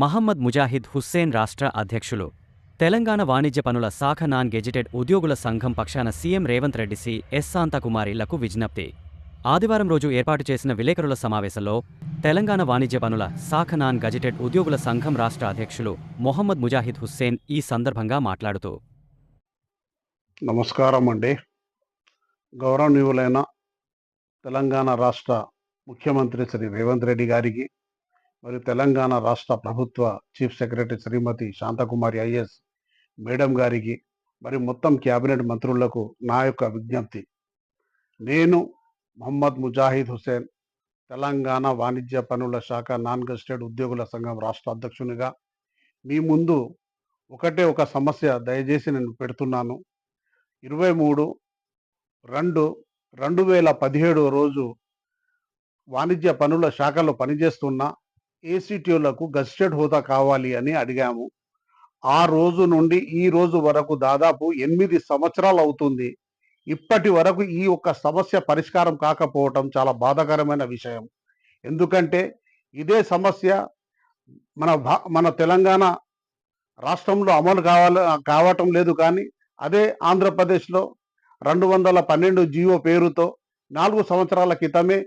మహమ్మద్ ముజాహిద్ హుస్సేన్ రాష్ట్ర అధ్యక్షులు. తెలంగాణ వాణిజ్య పనుల శాఖ నాన్ గెజిటెడ్ ఉద్యోగుల సంఘం పక్షాన CM Revanth Reddy C S శాంతకుమారిలకు విజ్ఞప్తి. ఆదివారం రోజు ఏర్పాటు చేసిన విలేకరుల సమావేశంలో తెలంగాణ వాణిజ్య పనుల శాఖ నాన్ గెజిటెడ్ ఉద్యోగుల సంఘం రాష్ట్ర అధ్యక్షులు మొహమ్మద్ ముజాహిద్ హుస్సేన్ ఈ సందర్భంగా మాట్లాడుతూ. నమస్కారం అండి. గౌరవనీయులైన తెలంగాణ రాష్ట్ర ముఖ్యమంత్రి శ్రీ రేవంత్ రెడ్డి గారికి మరియు తెలంగాణ రాష్ట్ర ప్రభుత్వ chief secretary Shrimati Shanthakumari IS madam గారికి మరియు మొత్తం క్యాబినెట్ మంత్రులకు నా యొక్క విజ్ఞప్తి. నేను మొహమ్మద్ ముజాహిద్ హుసేన్ తెలంగాణ వాణిజ్య పనుల శాఖ నాన్ గెస్టెడ్ ఉద్యోగుల సంఘం రాష్ట్ర అధ్యక్షునిగా. మీ ముందు ఒకటే ఒక సమస్య దయచేసి నేను పెడుతున్నాను. ఇరవై మూడు రెండు రెండు వేల పదిహేడు రోజు వాణిజ్య పనుల శాఖలో పనిచేస్తున్న ఏసీటీలకు గస్టెడ్ హోదా కావాలి అని అడిగాము. ఆ రోజు నుండి ఈ రోజు వరకు దాదాపు ఎనిమిది సంవత్సరాలు అవుతుంది. ఇప్పటి వరకు ఈ ఒక్క సమస్య పరిష్కారం కాకపోవటం చాలా బాధాకరమైన విషయం. ఎందుకంటే ఇదే సమస్య మన భా మన తెలంగాణ రాష్ట్రంలో అమలు కావాలి కావటం లేదు కానీ అదే ఆంధ్రప్రదేశ్లో రెండు వందల పన్నెండు జీవో పేరుతో నాలుగు సంవత్సరాల క్రితమే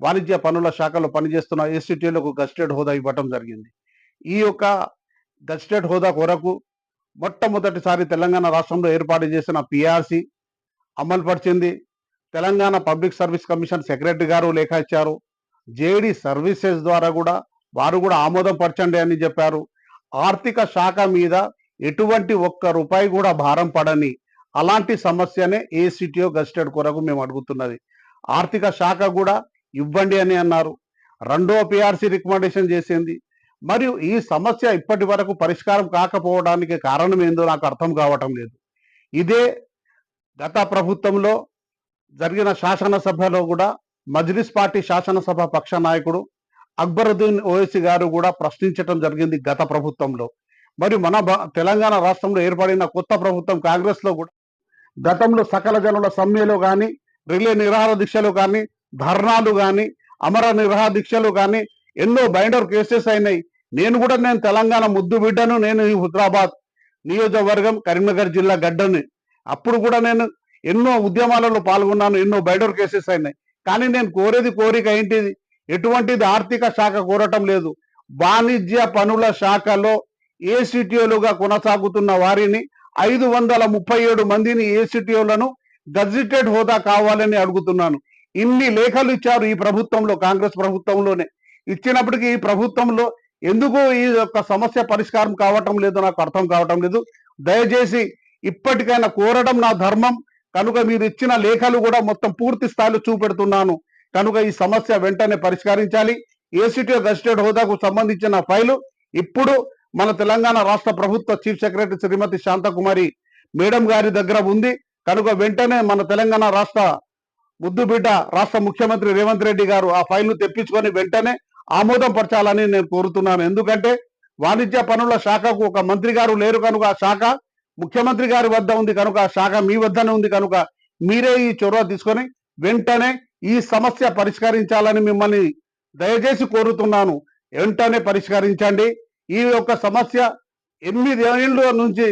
వాణిజ్య పనుల శాఖలో పనిచేస్తున్న ఎస్టీటీలకు గస్టెడ్ హోదా ఇవ్వటం జరిగింది. ఈ యొక్క గస్టెడ్ హోదా కొరకు మొట్టమొదటిసారి తెలంగాణ రాష్ట్రంలో ఏర్పాటు చేసిన పిఆర్సి అమలుపరిచింది. Telangana public service commission secretary గారు లేఖ ఇచ్చారు. జేడి సర్వీసెస్ ద్వారా కూడా వారు కూడా ఆమోదం పరచండి అని చెప్పారు. ఆర్థిక శాఖ మీద ఎటువంటి ఒక్క రూపాయి కూడా భారం పడని అలాంటి సమస్యనే ఏసీటీఓ గస్టెడ్ కొరకు మేము అడుగుతున్నది. ఆర్థిక శాఖ కూడా ఇవ్వండి అని అన్నారు. రెండో పిఆర్సీ రికమెండేషన్ చేసింది. మరియు ఈ సమస్య ఇప్పటి వరకు పరిష్కారం కాకపోవడానికి కారణం ఏందో నాకు అర్థం కావటం లేదు. ఇదే గత ప్రభుత్వంలో జరిగిన శాసనసభలో కూడా మజ్లిస్ పార్టీ శాసనసభ పక్ష నాయకుడు అక్బరుద్దీన్ ఓవైసీ గారు కూడా ప్రశ్నించడం జరిగింది గత ప్రభుత్వంలో. మరియు మన తెలంగాణ రాష్ట్రంలో ఏర్పడిన కొత్త ప్రభుత్వం కాంగ్రెస్లో కూడా గతంలో సకల జనుల సమ్మెలో కానీ రిలే నిరాహార దీక్షలో కానీ ధర్నాలు కానీ అమర నిరహాదీక్షలు కానీ ఎన్నో బైండర్ కేసెస్ అయినాయి. నేను కూడా నేను తెలంగాణ ముద్దు బిడ్డను నేను ఈ హుద్రాబాద్ నియోజకవర్గం కరీంనగర్ జిల్లా గడ్డని. అప్పుడు కూడా నేను ఎన్నో ఉద్యమాలలో పాల్గొన్నాను ఎన్నో బైండర్ కేసెస్ అయినాయి. కానీ నేను కోరేది కోరిక ఏంటిది? ఎటువంటిది ఆర్థిక శాఖ కోరటం లేదు. వాణిజ్య పనుల శాఖలో ఏసీటీఓలుగా కొనసాగుతున్న వారిని ఐదు వందల ముప్పై ఏడు మందిని ఏసీటీఓలను గజిటెడ్ హోదా కావాలని అడుగుతున్నాను. ఇన్ని లేఖలు ఇచ్చారు ఈ ప్రభుత్వంలో కాంగ్రెస్ ప్రభుత్వంలోనే. ఇచ్చినప్పటికీ ఈ ప్రభుత్వంలో ఎందుకు ఈ యొక్క సమస్య పరిష్కారం కావటం లేదో నాకు అర్థం కావటం లేదు. దయచేసి ఇప్పటికైనా కోరడం నా ధర్మం. కనుక మీరు ఇచ్చిన లేఖలు కూడా మొత్తం పూర్తి స్థాయిలో చూపెడుతున్నాను. కనుక ఈ సమస్య వెంటనే పరిష్కరించాలి. ఏసీటీ గజిటెడ్ హోదాకు సంబంధించిన ఫైలు ఇప్పుడు మన తెలంగాణ రాష్ట్ర ప్రభుత్వ chief secretary Shrimati Shanthakumari madam గారి దగ్గర ఉంది. కనుక వెంటనే మన తెలంగాణ రాష్ట్ర ముద్దుబిడ్డ రాష్ట్ర ముఖ్యమంత్రి రేవంత్ రెడ్డి గారు ఆ ఫైల్ను తెప్పించుకొని వెంటనే ఆమోదం పరచాలని నేను కోరుతున్నాను. ఎందుకంటే వాణిజ్య పనుల శాఖకు ఒక మంత్రి గారు లేరు కనుక ఆ శాఖ ముఖ్యమంత్రి గారి వద్ద ఉంది కనుక ఆ శాఖ మీ వద్దనే ఉంది కనుక మీరే ఈ చొరవ తీసుకొని వెంటనే ఈ సమస్య పరిష్కరించాలని మిమ్మల్ని దయచేసి కోరుతున్నాను. వెంటనే పరిష్కరించండి. ఈ యొక్క సమస్య ఎనిమిది ఏళ్ళ నుంచి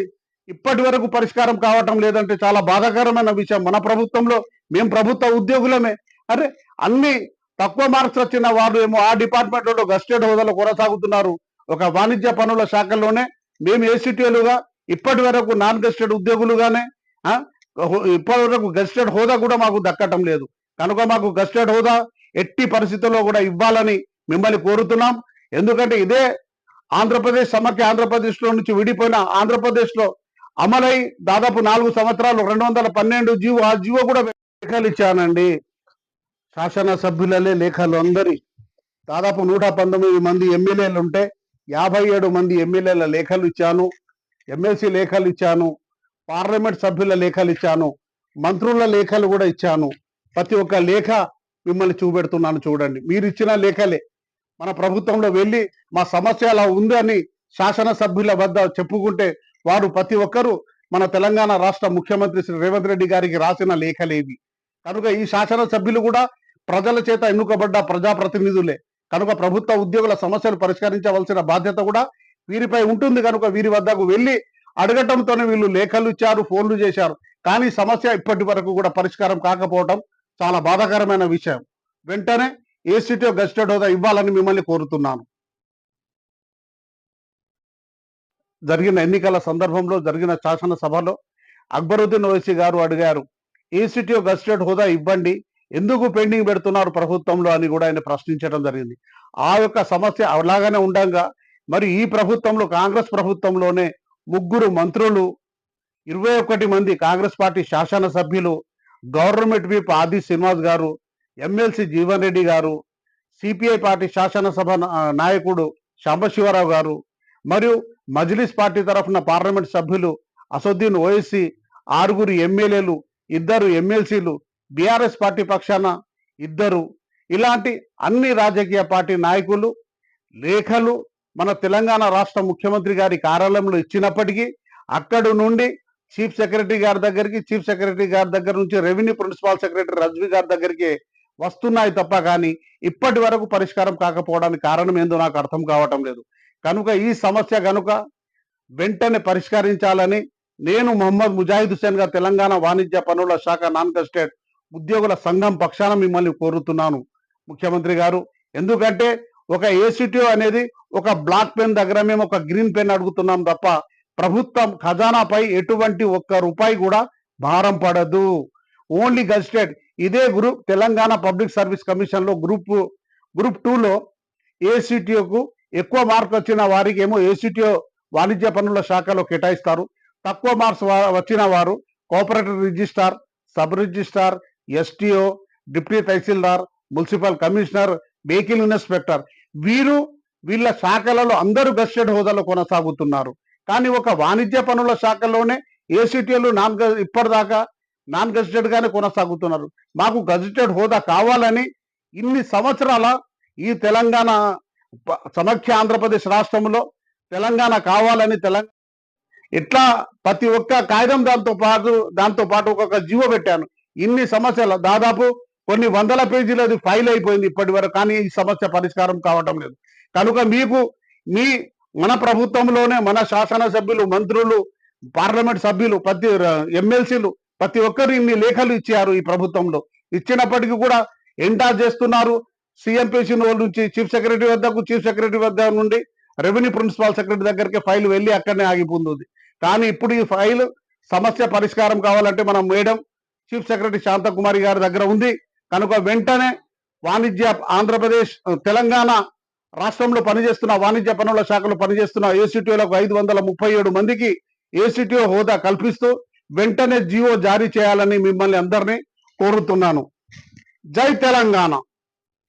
ఇప్పటి వరకు పరిష్కారం కావటం లేదంటే చాలా బాధాకరమైన విషయం. మన ప్రభుత్వంలో మేము ప్రభుత్వ ఉద్యోగులమే. అరే అన్ని తక్కువ మార్క్స్ వచ్చిన వారు ఏమో ఆ డిపార్ట్మెంట్లలో గస్టెడ్ హోదాలో కొనసాగుతున్నారు. ఒక వాణిజ్య పనుల శాఖల్లోనే మేము ఏసీటీలుగా ఇప్పటి వరకు నాన్ గస్టెడ్ ఉద్యోగులుగానే ఇప్పటి వరకు గస్టెడ్ హోదా కూడా మాకు దక్కటం లేదు. కనుక మాకు గస్టెడ్ హోదా ఎట్టి పరిస్థితుల్లో కూడా ఇవ్వాలని మిమ్మల్ని కోరుతున్నాం. ఎందుకంటే ఇదే ఆంధ్రప్రదేశ్ సమాఖ్య ఆంధ్రప్రదేశ్లో నుంచి విడిపోయిన ఆంధ్రప్రదేశ్లో అమలై దాదాపు నాలుగు సంవత్సరాలు రెండు వందల పన్నెండు జీవో ఆ జీవో కూడా లేఖలు ఇచ్చానండి. శాసన సభ్యులలే లేఖలు అందరి. దాదాపు నూట పంతొమ్మిది మంది ఎమ్మెల్యేలు ఉంటే యాభై ఏడు మంది ఎమ్మెల్యేల లేఖలు ఇచ్చాను. ఎమ్మెల్సీ లేఖలు ఇచ్చాను. పార్లమెంట్ సభ్యుల లేఖలు ఇచ్చాను. మంత్రుల లేఖలు కూడా ఇచ్చాను. ప్రతి ఒక్క లేఖ మిమ్మల్ని చూపెడుతున్నాను చూడండి. మీరు ఇచ్చిన లేఖలే. మన ప్రభుత్వంలో వెళ్ళి మా సమస్య అలా ఉందని శాసనసభ్యుల వద్ద చెప్పుకుంటే వారు ప్రతి ఒక్కరూ మన తెలంగాణ రాష్ట్ర ముఖ్యమంత్రి శ్రీ రేవంత్ రెడ్డి గారికి రాసిన లేఖలేవి. కనుక ఈ శాసనసభ్యులు కూడా ప్రజల చేత ఎన్నుకబడ్డ ప్రజాప్రతినిధులే. కనుక ప్రభుత్వ ఉద్యోగుల సమస్యలు పరిష్కరించవలసిన బాధ్యత కూడా వీరిపై ఉంటుంది. కనుక వీరి వద్దకు వెళ్ళి అడగటంతోనే వీళ్ళు లేఖలు ఇచ్చారు ఫోన్లు చేశారు. కానీ సమస్య ఇప్పటి వరకు కూడా పరిష్కారం కాకపోవటం చాలా బాధాకరమైన విషయం. వెంటనే ఏ సిటీ గస్టెడ్ హోదా ఇవ్వాలని మిమ్మల్ని కోరుతున్నాను. జరిగిన ఎన్నికల సందర్భంలో జరిగిన శాసనసభలో అక్బరుద్దీన్ ఓవైసీ గారు అడిగారు ఏసీటీ గస్టెడ్ హోదా ఇవ్వండి ఎందుకు పెండింగ్ పెడుతున్నారు ప్రభుత్వంలో? అని కూడా ఆయన ప్రశ్నించడం జరిగింది. ఆ యొక్క సమస్య అలాగానే ఉండంగా మరి ఈ ప్రభుత్వంలో కాంగ్రెస్ ప్రభుత్వంలోనే ముగ్గురు మంత్రులు ఇరవై ఒకటి మంది కాంగ్రెస్ పార్టీ శాసనసభ్యులు గవర్నమెంట్ వీప్ ఆది శ్రీనివాస్ గారు ఎమ్మెల్సీ జీవన్ రెడ్డి గారు సిపిఐ పార్టీ శాసనసభ నాయకుడు సాంబశివరావు గారు మరియు మజ్లిస్ పార్టీ తరఫున పార్లమెంట్ సభ్యులు అసదుద్దీన్ ఓఎస్సి ఆరుగురు ఎమ్మెల్యేలు ఇద్దరు ఎమ్మెల్సీలు బీఆర్ఎస్ పార్టీ పక్షాన ఇద్దరు. ఇలాంటి అన్ని రాజకీయ పార్టీ నాయకులు లేఖలు మన తెలంగాణ రాష్ట్ర ముఖ్యమంత్రి గారి కార్యాలయంలో ఇచ్చినప్పటికీ అక్కడి నుండి చీఫ్ సెక్రటరీ గారి దగ్గరికి చీఫ్ సెక్రటరీ గారి దగ్గర నుంచి రెవెన్యూ ప్రిన్సిపాల్ సెక్రటరీ రజ్వి గారి దగ్గరికి వస్తున్నాయి తప్ప కానీ ఇప్పటి వరకు పరిష్కారం కాకపోవడానికి కారణం ఏందో నాకు అర్థం కావటం లేదు. కనుక ఈ సమస్య కనుక వెంటనే పరిష్కరించాలని నేను మొహమ్మద్ ముజాహిద్ హుసేన్ గారు తెలంగాణ వాణిజ్య పనుల శాఖ నాన్ గస్టెడ్ ఉద్యోగుల సంఘం పక్షాన మిమ్మల్ని కోరుతున్నాను ముఖ్యమంత్రి గారు. ఎందుకంటే ఒక ఏసీటీఓ అనేది ఒక బ్లాక్ పెన్ దగ్గర మేము ఒక గ్రీన్ పెన్ అడుగుతున్నాం తప్ప ప్రభుత్వం ఖజానాపై ఎటువంటి ఒక్క రూపాయి కూడా భారం పడదు. ఓన్లీ గజిటెడ్ ఇదే గ్రూప్ తెలంగాణ పబ్లిక్ సర్వీస్ కమిషన్లో గ్రూప్ గ్రూప్ టూలో ఏసీటీఓకు ఎక్కువ మార్క్స్ వచ్చిన వారికి ఏమో ఏసీటీఓ వాణిజ్య పనుల శాఖలో కేటాయిస్తారు. తక్కువ మార్క్స్ వచ్చిన వారు cooperative registrar sub registrar STO deputy తహసీల్దార్ మున్సిపల్ కమిషనర్ వెహికల్ ఇన్స్పెక్టర్ వీరు వీళ్ళ శాఖలలో అందరూ గస్టెడ్ హోదాలో కొనసాగుతున్నారు. కానీ ఒక వాణిజ్య పనుల శాఖలోనే ఏసీటీలు నాన్ గ- ఇప్పటిదాకా నాన్ గజిటెడ్గానే కొనసాగుతున్నారు. మాకు గజిటెడ్ హోదా కావాలని ఇన్ని సంవత్సరాల ఈ తెలంగాణ సమఖ్య ఆంధ్రప్రదేశ్ రాష్ట్రంలో తెలంగాణ కావాలని తెలంగాణ ఇట్లా ప్రతి ఒక్క కాగితం దాంతో పాటు దాంతో పాటు ఒక్కొక్క జీవో పెట్టాను. ఇన్ని సమస్యలు దాదాపు కొన్ని వందల పేజీలది ఫైల్ అయిపోయింది ఇప్పటి వరకు కానీ ఈ సమస్య పరిష్కారం కావటం లేదు. కనుక మీకు మీ మన ప్రభుత్వంలోనే మన శాసనసభ్యులు మంత్రులు పార్లమెంట్ సభ్యులు ప్రతి ఎమ్మెల్సీలు ప్రతి ఒక్కరు ఇన్ని లేఖలు ఇచ్చారు ఈ ప్రభుత్వంలో. ఇచ్చినప్పటికీ కూడా ఎంటా చేస్తున్నారు సిఎంపీసీ నుంచి చీఫ్ సెక్రటరీ వద్దకు చీఫ్ సెక్రటరీ వద్ద నుండి రెవెన్యూ ప్రిన్సిపాల్ సెక్రటరీ దగ్గరికి ఫైల్ వెళ్ళి అక్కడనే ఆగిపోతుంది. కానీ ఇప్పుడు ఈ ఫైల్ సమస్య పరిష్కారం కావాలంటే మనం మేడం చీఫ్ సెక్రటరీ శాంతకుమారి గారి దగ్గర ఉంది. కనుక వెంటనే వాణిజ్య ఆంధ్రప్రదేశ్ తెలంగాణ రాష్ట్రంలో పనిచేస్తున్న వాణిజ్య పనుల శాఖలో పనిచేస్తున్న ఏసీటీఓలకు ఐదు వందల ముప్పై ఏడు మందికి ఏసీటీఓ హోదా కల్పిస్తూ వెంటనే జీవో జారీ చేయాలని మిమ్మల్ని అందరినీ కోరుతున్నాను. జై తెలంగాణ!